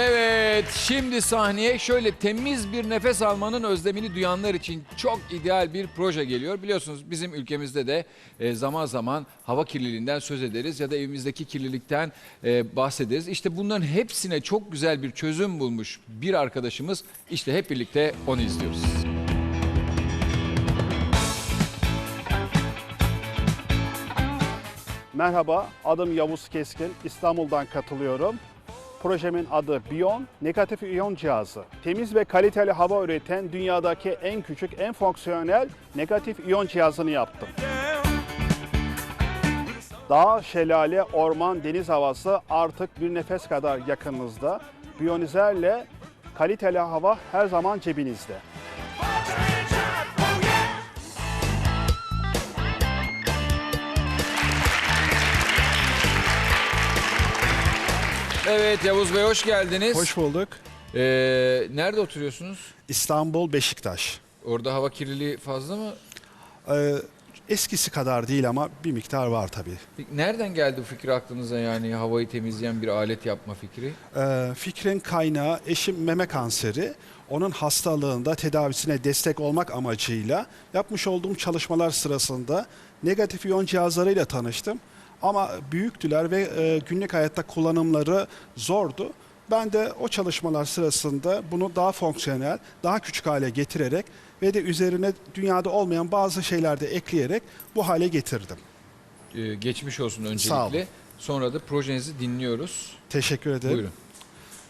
Evet, şimdi sahneye şöyle temiz bir nefes almanın özlemini duyanlar için çok ideal bir proje geliyor. Biliyorsunuz bizim ülkemizde de e, zaman zaman hava kirliliğinden söz ederiz ya da evimizdeki kirlilikten e, bahsederiz. İşte bunların hepsine çok güzel bir çözüm bulmuş bir arkadaşımız. İşte hep birlikte onu izliyoruz. Merhaba, adım Yavuz Keskin. İstanbul'dan katılıyorum. Projemin adı Bion, negatif iyon cihazı. Temiz ve kaliteli hava üreten dünyadaki en küçük, en fonksiyonel negatif iyon cihazını yaptım. Dağ, şelale, orman, deniz havası artık bir nefes kadar yakınınızda. Biyonizerle kaliteli hava her zaman cebinizde. Evet Yavuz Bey hoş geldiniz. Hoş bulduk. Ee, nerede oturuyorsunuz? İstanbul, Beşiktaş. Orada hava kirliliği fazla mı? Ee, eskisi kadar değil ama bir miktar var tabii. Nereden geldi bu fikir aklınıza yani havayı temizleyen bir alet yapma fikri? Ee, fikrin kaynağı eşim meme kanseri. Onun hastalığında tedavisine destek olmak amacıyla yapmış olduğum çalışmalar sırasında negatif iyon cihazlarıyla tanıştım. Ama büyüktüler ve e, günlük hayatta kullanımları zordu. Ben de o çalışmalar sırasında bunu daha fonksiyonel, daha küçük hale getirerek ve de üzerine dünyada olmayan bazı şeyler de ekleyerek bu hale getirdim. Ee, geçmiş olsun öncelikle. Sağ olun. Sonra da projenizi dinliyoruz. Teşekkür ederim. Buyurun.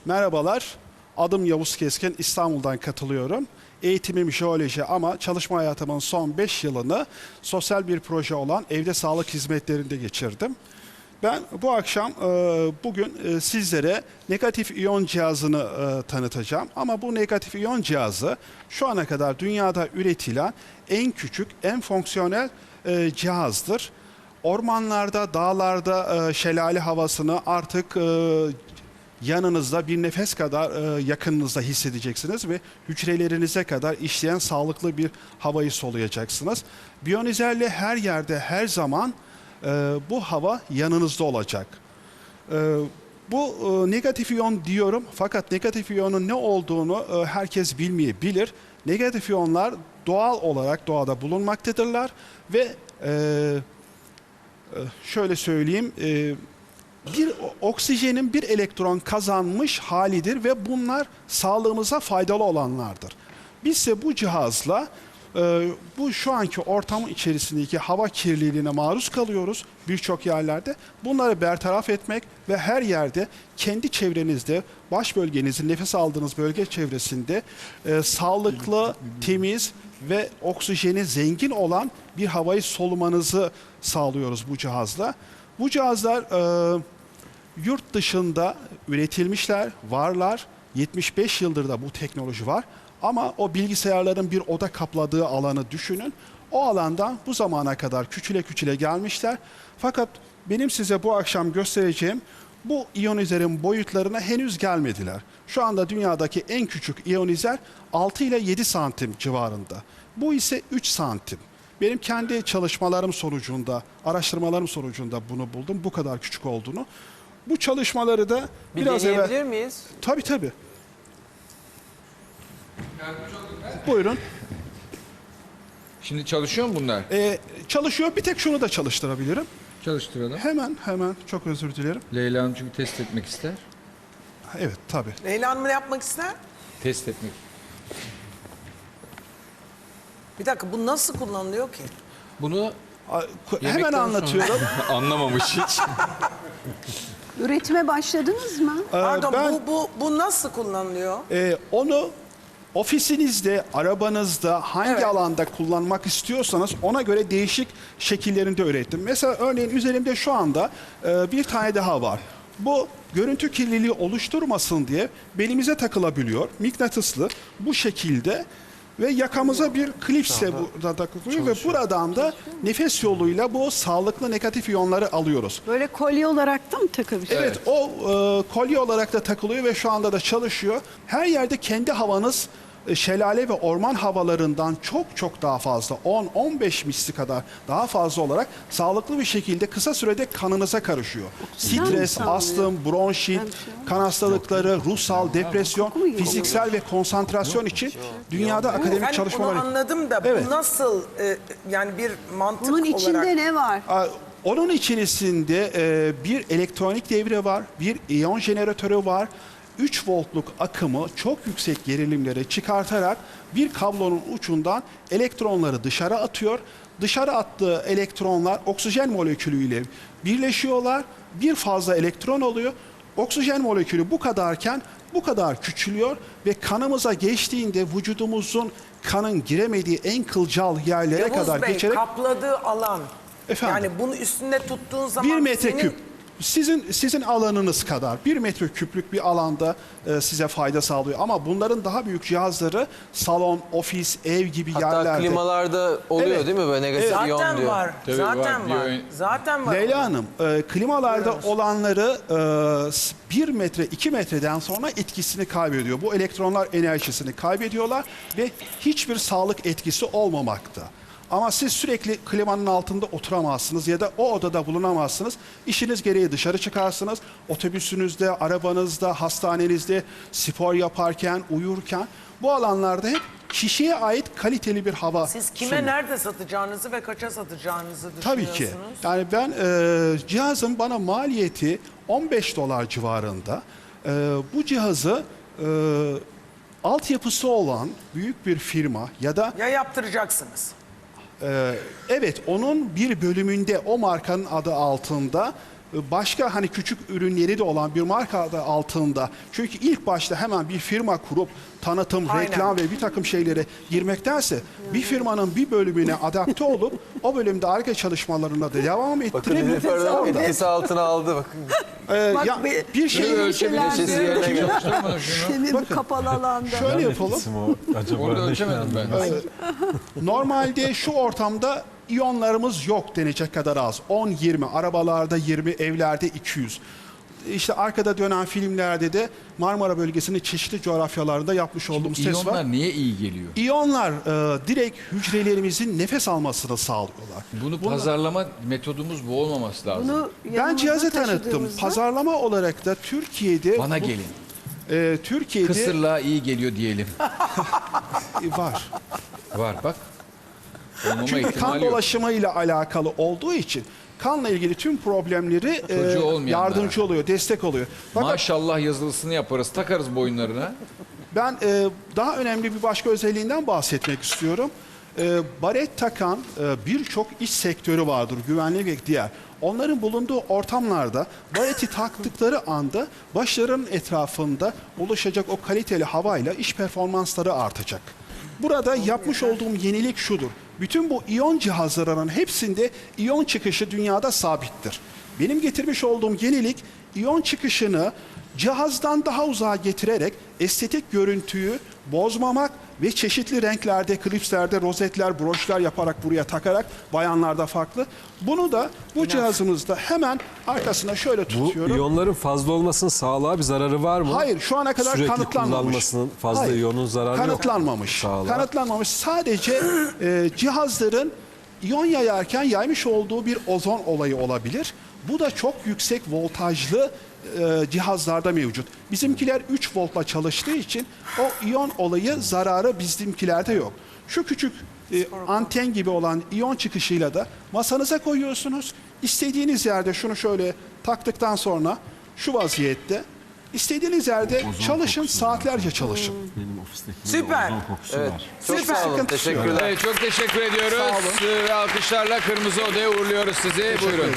Merhabalar, adım Yavuz Keskin, İstanbul'dan katılıyorum. Eğitimim jeoloji ama çalışma hayatımın son 5 yılını sosyal bir proje olan evde sağlık hizmetlerinde geçirdim. Ben bu akşam e, bugün e, sizlere negatif iyon cihazını e, tanıtacağım. Ama bu negatif iyon cihazı şu ana kadar dünyada üretilen en küçük, en fonksiyonel cihazdır. Ormanlarda, dağlarda şelale havasını artık yanınızda bir nefes kadar e, yakınınızda hissedeceksiniz ve hücrelerinize kadar işleyen sağlıklı bir havayı soluyacaksınız. Biyonizerle her yerde her zaman e, bu hava yanınızda olacak. E, bu negatif iyon diyorum fakat negatif iyonun ne olduğunu herkes bilmeyebilir. Negatif iyonlar doğal olarak doğada bulunmaktadırlar ve şöyle söyleyeyim bir oksijenin bir elektron kazanmış halidir ve bunlar sağlığımıza faydalı olanlardır. Biz ise bu cihazla e, bu şu anki ortamın içerisindeki hava kirliliğine maruz kalıyoruz birçok yerlerde. Bunları bertaraf etmek ve her yerde kendi çevrenizde, baş bölgenizin nefes aldığınız bölge çevresinde e, sağlıklı, temiz ve oksijeni zengin olan bir havayı solumanızı sağlıyoruz bu cihazla. Bu cihazlar e, yurt dışında üretilmişler, varlar. 75 yıldır da bu teknoloji var. Ama o bilgisayarların bir oda kapladığı alanı düşünün. O alandan bu zamana kadar küçüle küçüle gelmişler. Fakat benim size bu akşam göstereceğim bu iyonizerin boyutlarına henüz gelmediler. Şu anda dünyadaki en küçük iyonizer 6 ile 7 santim civarında. Bu ise 3 santim. Benim kendi çalışmalarım sonucunda, araştırmalarım sonucunda bunu buldum. Bu kadar küçük olduğunu. Bu çalışmaları da Bir biraz deneyebilir evvel... miyiz? Tabii tabii. Buyurun. Şimdi çalışıyor mu bunlar? Ee, çalışıyor. Bir tek şunu da çalıştırabilirim. Çalıştıralım. Hemen hemen. Çok özür dilerim. Leyla Hanım çünkü test etmek ister. Evet tabii. Leyla Hanım ne yapmak ister? Test etmek. Bir dakika bu nasıl kullanılıyor ki? Bunu Yemekten Hemen sonra. anlatıyorum. anlamamış hiç. Üretime başladınız mı? Ee, Pardon ben bu, bu, bu nasıl kullanılıyor? e, onu ofisinizde, arabanızda hangi Evet. alanda kullanmak istiyorsanız ona göre değişik şekillerinde ürettim. Mesela örneğin üzerimde şu anda e, bir tane daha var. Bu görüntü kirliliği oluşturmasın diye belimize takılabiliyor. Mıknatıslı bu şekilde ve yakamıza bir klipsle burada takılıyor ve buradan da nefes yoluyla bu sağlıklı negatif iyonları alıyoruz. Böyle kolye olarak da mı takabilirsiniz? Evet, o e, kolye olarak da takılıyor ve şu anda da çalışıyor. Her yerde kendi havanız şelale ve orman havalarından çok çok daha fazla 10-15 misli kadar daha fazla olarak sağlıklı bir şekilde kısa sürede kanınıza karışıyor. Stres, astım, bronşit, kan hastalıkları, ruhsal, depresyon, fiziksel ve konsantrasyon için dünyada akademik çalışmalar onu anladım da Evet. bu nasıl e, yani bir mantık Bunun içinde olarak ne var? Onun içerisinde e, bir elektronik devre var, bir iyon jeneratörü var. 3 voltluk akımı çok yüksek gerilimlere çıkartarak bir kablonun ucundan elektronları dışarı atıyor. Dışarı attığı elektronlar oksijen molekülüyle birleşiyorlar. Bir fazla elektron oluyor. Oksijen molekülü bu kadarken bu kadar küçülüyor ve kanımıza geçtiğinde vücudumuzun kanın giremediği en kılcal yerlere Yavuz kadar Bey geçerek kapladığı alan Efendim? yani bunu üstünde tuttuğun zaman bir metre senin- küp. Sizin sizin alanınız kadar bir metre küplük bir alanda e, size fayda sağlıyor. Ama bunların daha büyük cihazları salon, ofis, ev gibi Hatta yerlerde. klimalarda oluyor Evet. değil mi böyle negatif Zaten iyon diyor. var. Tabii zaten var, var. Zaten var. Leyla Hanım, e, klimalarda olanları e, s- bir metre, iki metreden sonra etkisini kaybediyor. Bu elektronlar enerjisini kaybediyorlar ve hiçbir sağlık etkisi olmamakta. Ama siz sürekli klimanın altında oturamazsınız ya da o odada bulunamazsınız. İşiniz gereği dışarı çıkarsınız. Otobüsünüzde, arabanızda, hastanenizde, spor yaparken, uyurken bu alanlarda hep kişiye ait kaliteli bir hava Siz kime sunuyor. nerede satacağınızı ve kaça satacağınızı Tabii düşünüyorsunuz. ki. Yani ben e, cihazın bana maliyeti 15 dolar civarında. E, bu cihazı e, altyapısı olan büyük bir firma ya da Ya yaptıracaksınız. E, evet onun bir bölümünde o markanın adı altında e, başka hani küçük ürünleri de olan bir marka adı altında. Çünkü ilk başta hemen bir firma kurup tanıtım, Aynen. reklam ve bir takım şeylere girmektense bir firmanın bir bölümüne adapte olup o bölümde arka çalışmalarına da devam Bakın ettirip Nilüfer de etkisi altına aldı bakın. Ee, Bak ya, be- bir şey ölçebilirsiniz. Senin bu kapalı alanda. şöyle yapalım. Acaba Orada ölçemedim ben. Normalde şu ortamda iyonlarımız yok denecek kadar az. 10-20, arabalarda 20, evlerde 200. İşte arkada dönen filmlerde de Marmara bölgesinin çeşitli coğrafyalarında yapmış olduğumuz test var. İyonlar niye iyi geliyor? İyonlar e, direkt hücrelerimizin nefes almasını sağlıyorlar. Bunu pazarlama metodumuz bu olmaması lazım. Bunu Ben cihazı tanıttım. Pazarlama olarak da Türkiye'de Bana bu- gelin. e, Türkiye'de Kısırlığa iyi geliyor diyelim. var. Var bak. Olmama Çünkü kan dolaşımıyla alakalı olduğu için kanla ilgili tüm problemleri e, olmayanlara. yardımcı oluyor, destek oluyor. Fakat Maşallah yazılısını yaparız. Takarız boyunlarına. ben e, daha önemli bir başka özelliğinden bahsetmek istiyorum. E, baret takan e, birçok iş sektörü vardır, güvenlik ve diğer. Onların bulunduğu ortamlarda bareti taktıkları anda başlarının etrafında oluşacak o kaliteli havayla iş performansları artacak. Burada yapmış olduğum yenilik şudur. Bütün bu iyon cihazlarının hepsinde iyon çıkışı dünyada sabittir. Benim getirmiş olduğum yenilik iyon çıkışını cihazdan daha uzağa getirerek estetik görüntüyü bozmamak ve çeşitli renklerde, klipslerde, rozetler, broşlar yaparak buraya takarak bayanlarda farklı. Bunu da bu cihazımızda hemen arkasına şöyle Bu tutuyorum. iyonların fazla olmasının sağlığa bir zararı var mı? Hayır şu ana kadar Sürekli kanıtlanmamış. kullanmasının fazla Hayır, iyonun zararı yok mu Kanıtlanmamış. Kanıtlanmamış. Sadece e, cihazların iyon yayarken yaymış olduğu bir ozon olayı olabilir. Bu da çok yüksek voltajlı e, cihazlarda mevcut. Bizimkiler 3 voltla çalıştığı için o iyon olayı zararı bizimkilerde yok. Şu küçük e, anten gibi olan iyon çıkışıyla da masanıza koyuyorsunuz. İstediğiniz yerde şunu şöyle taktıktan sonra şu vaziyette istediğiniz yerde çalışın, saatlerce çalışın. Benim ofisteki Süper. ozon kokusu Evet. var. Çok Süper. sağ olun. Sıkıntısı yok. Teşekkürler. Evet, çok teşekkür ediyoruz. Ve alkışlarla Kırmızı Oda'ya uğurluyoruz sizi. Buyurun. ederim.